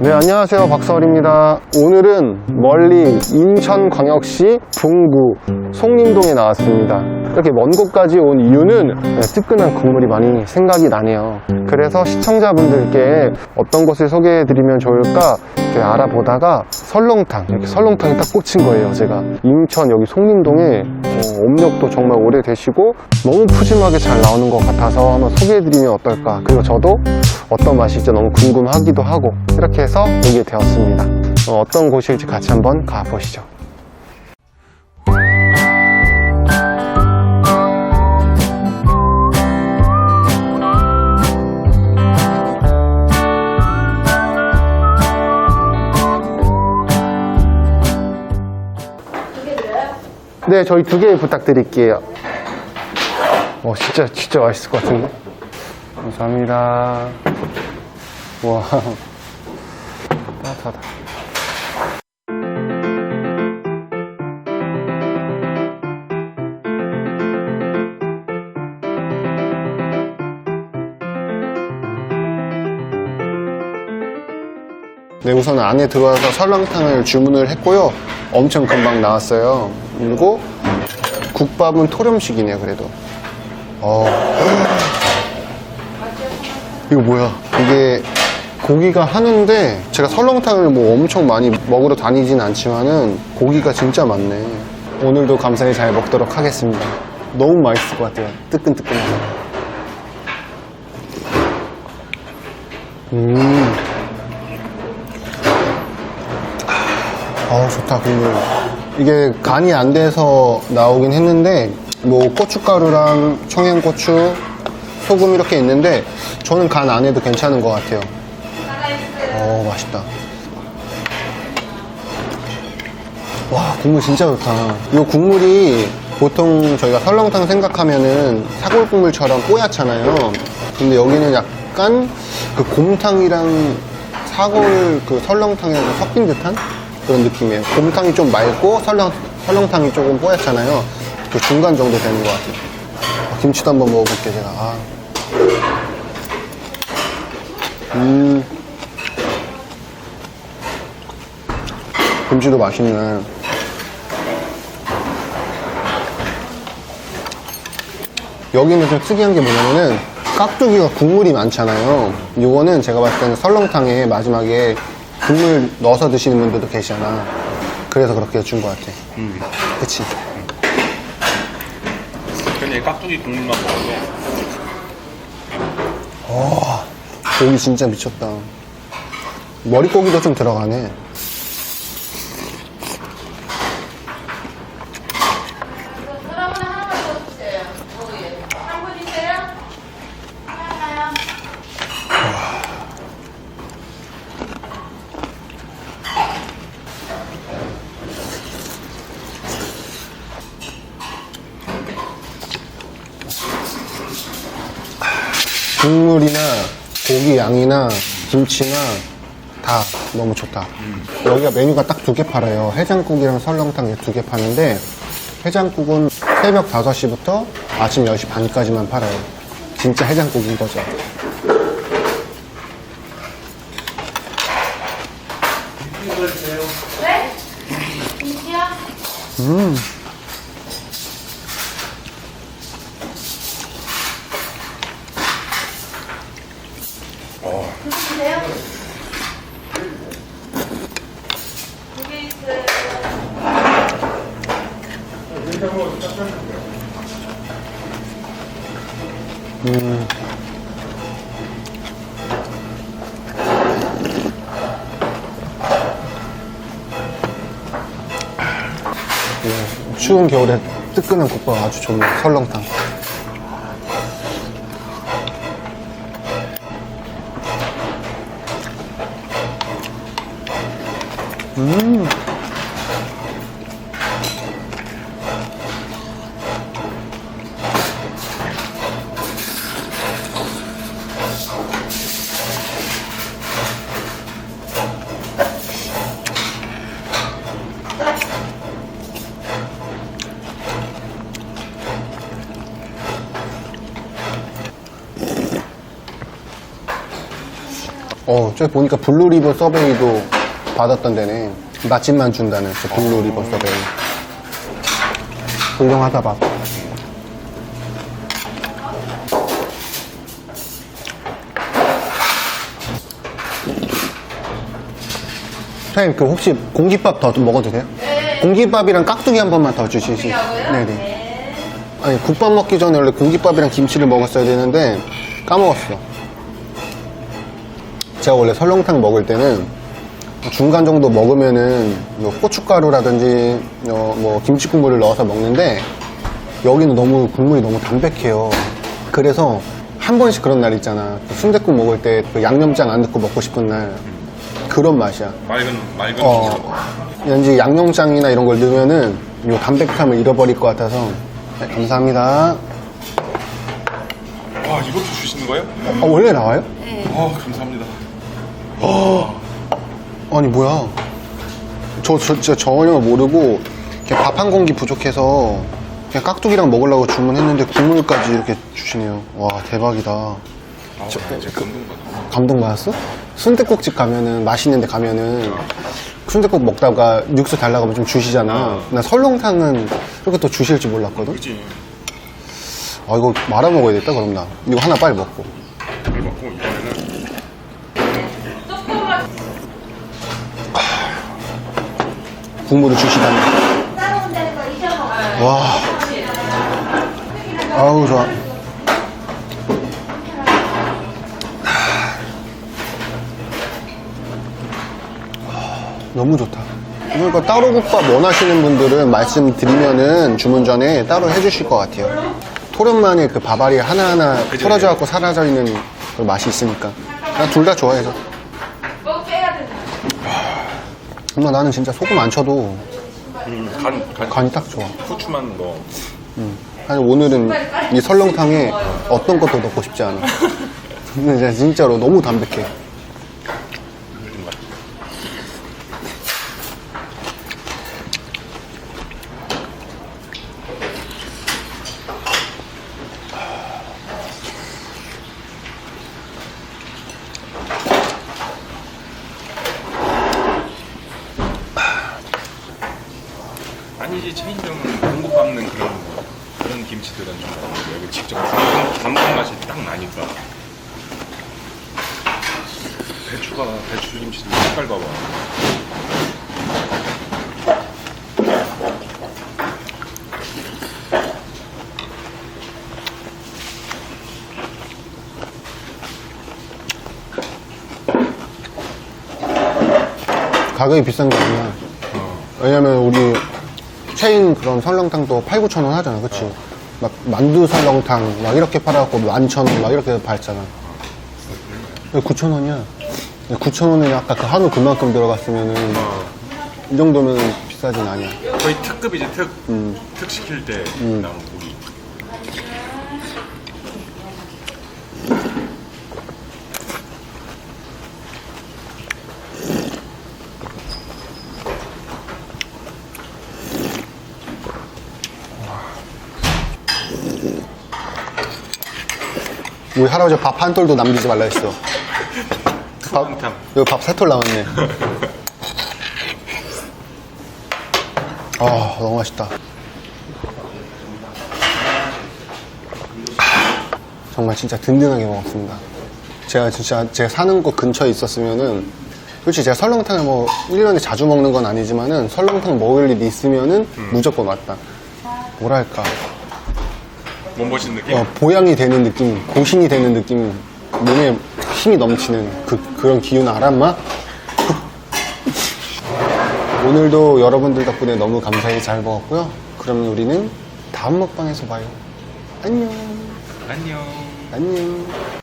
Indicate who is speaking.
Speaker 1: 네, 안녕하세요. 박서울입니다. 오늘은 멀리 인천광역시 동구 송림동에 나왔습니다. 이렇게 먼 곳까지 온 이유는 네, 뜨끈한 국물이 많이 생각이 나네요. 그래서 시청자분들께 어떤 곳을 소개해 드리면 좋을까 이렇게 알아보다가 설렁탕, 이렇게 설렁탕이 딱 꽂힌 거예요, 제가. 인천 여기 송림동에 어, 업력도 정말 오래되시고 너무 푸짐하게 잘 나오는 것 같아서 한번 소개해 드리면 어떨까. 그리고 저도 어떤 맛일지 너무 궁금하기도 하고 이렇게 해서 오게 되었습니다. 어, 떤 곳일지 같이 한번 가보시죠. 네, 저희 두 개 부탁드릴게요. 어, 진짜, 진짜 맛있을 것 같은데? 감사합니다. 와, 따뜻하다. 네, 우선 안에 들어와서 설렁탕을 주문을 했고요. 엄청 금방 나왔어요. 그리고 국밥은 토렴식이네요, 그래도. 어. 이거 뭐야? 이게 고기가 하는데 제가 설렁탕을 뭐 엄청 많이 먹으러 다니진 않지만은 고기가 진짜 많네. 오늘도 감사히 잘 먹도록 하겠습니다. 너무 맛있을 것 같아요. 뜨끈뜨끈해서. 음. 아우 좋다 국물 이게 간이 안 돼서 나오긴 했는데 뭐 고춧가루랑 청양고추 소금 이렇게 있는데 저는 간 안 해도 괜찮은 것 같아요 어 맛있다 와 국물 진짜 좋다 이 국물이 보통 저희가 설렁탕 생각하면은 사골 국물처럼 뽀얗잖아요 근데 여기는 약간 그 곰탕이랑 사골 그 설렁탕이랑 섞인 듯한 그런 느낌이에요. 곰탕이 좀 맑고 설렁, 설렁탕이 조금 뽀얗잖아요. 그 중간 정도 되는 것 같아요. 아, 김치도 한번 먹어볼게요, 제가. 아. 음. 김치도 맛있네. 여기는 좀 특이한 게 뭐냐면은 깍두기가 국물이 많잖아요. 이거는 제가 봤을 때는 설렁탕에 마지막에 국물 넣어서 드시는 분들도 계시잖아. 그래서 그렇게 준 것 같아. 그치?
Speaker 2: 그냥 깍두기 국물만 먹어도
Speaker 1: 고기 진짜 미쳤다. 머릿고기도 좀 들어가네. 국물이나 고기 양이나 김치나 다 너무 좋다. 여기가 메뉴가 딱 두 개 팔아요. 해장국이랑 설렁탕 두 개 파는데 해장국은 새벽 5시부터 아침 10시 반까지만 팔아요. 진짜 해장국인 거죠.
Speaker 3: 네? 김치요? 드 음.
Speaker 1: 추운 겨울에 뜨끈한 국밥 아주 좋네. 설렁탕. 음. 어, 저 보니까 블루리버 서베이도 받았던 데네. 맛집만 준다는 저 블루리버 서베이. 훌륭하다, 밥. 선생님, 그 혹시 공깃밥 더 먹어도 돼요?
Speaker 3: 네.
Speaker 1: 공깃밥이랑 깍두기 한 번만 더 주시지. 네네. 아니, 국밥 먹기 전에 원래 공깃밥이랑 김치를 먹었어야 되는데, 까먹었어. 제가 원래 설렁탕 먹을 때는 중간 정도 먹으면은 뭐 고춧가루라든지 어, 뭐 김치 국물을 넣어서 먹는데 여기는 너무 국물이 너무 담백해요. 그래서 한 번씩 그런 날 있잖아. 순댓국 먹을 때 그 양념장 안 넣고 먹고 싶은 날 그런 맛이야.
Speaker 2: 맑은 맑은
Speaker 1: 어. 왠지 양념장이나 이런 걸 넣으면은 이 담백함을 잃어버릴 것 같아서 네, 감사합니다.
Speaker 2: 와 이것도 주시는 거예요?
Speaker 1: 아, 원래 나와요?
Speaker 2: 아 감사합니다.
Speaker 1: 아니 뭐야? 저, 저 진짜 전혀 모르고 밥한 공기 부족해서 그냥 깍두기랑 먹으려고 주문했는데 국물까지 이렇게 주시네요. 와 대박이다.
Speaker 2: 아, 저, 제 감동받아.
Speaker 1: 감동받았어? 순댓국집 가면은 맛있는 데 가면은 순댓국 먹다가 육수 달라고 하면 좀 주시잖아. 나 설렁탕은 이렇게 또 주실 줄 몰랐거든.
Speaker 2: 그지.
Speaker 1: 아 이거 말아 먹어야겠다 그럼 나. 이거 하나 빨리 먹고.
Speaker 2: 잘 먹고 이번에는
Speaker 3: 조금만
Speaker 1: 국물을 주시다니. 와. 아우 좋아. 너무 좋다. 그러니까 따로 국밥 원하시는 분들은 말씀드리면은 주문 전에 따로 해주실 것 같아요. 토련만의 그 밥알이 하나하나 털어져 갖고 사라져 있는 그 맛이 있으니까. 난둘다 좋아해서
Speaker 3: 뭐 빼야 된다.
Speaker 1: 엄마 나는 진짜 소금 안 쳐도
Speaker 2: 음, 간, 간,
Speaker 1: 간이 딱 좋아
Speaker 2: 후추만 넣어.
Speaker 1: 아니 오늘은 이 설렁탕에 어떤 것도 넣고 싶지 않아. 근데 진짜 진짜로 너무 담백해.
Speaker 2: 아니지 체인점은 공국 밟는 그런 그런 김치 다른데 여기 직접 담근, 맛이 딱 나니까. 배추가 배추 김치 색깔 봐봐.
Speaker 1: 가격이 비싼 게 아니야. 왜냐면 우리 체인 그런 설렁탕도 8, 9천 원 하잖아. 그치? 막 만두 설렁탕 막 이렇게 팔아갖고 만천 원 막 이렇게 팔잖아. 9천 원이야. 9천 원에 아까 그 한우 그만큼 들어갔으면은 이 정도면 비싸진 아니야.
Speaker 2: 거의 특급이지 특.
Speaker 1: 음.
Speaker 2: 특 시킬 때 나오는 고기.
Speaker 1: 우리 할아버지 밥 한 톨도 남기지 말라 했어. 밥. 여기 밥 세 톨 남았네. 아, 너무 맛있다. 정말 진짜 든든하게 먹었습니다. 제가 진짜 제가 사는 곳 근처에 있었으면은 솔직히 제가 설렁탕을 뭐 1년에 자주 먹는 건 아니지만은 설렁탕 먹을 일이 있으면은 무조건 왔다. 뭐랄까.
Speaker 2: 몸보신 느낌?
Speaker 1: 어, 보양이 되는 느낌, 고신이 되는 느낌, 몸에 힘이 넘치는 그, 그런 기운 알아, 마 오늘도 여러분들 덕분에 너무 감사히 잘 먹었고요. 그러면 우리는 다음 먹방에서 봐요. 안녕.
Speaker 2: 안녕.
Speaker 1: 안녕.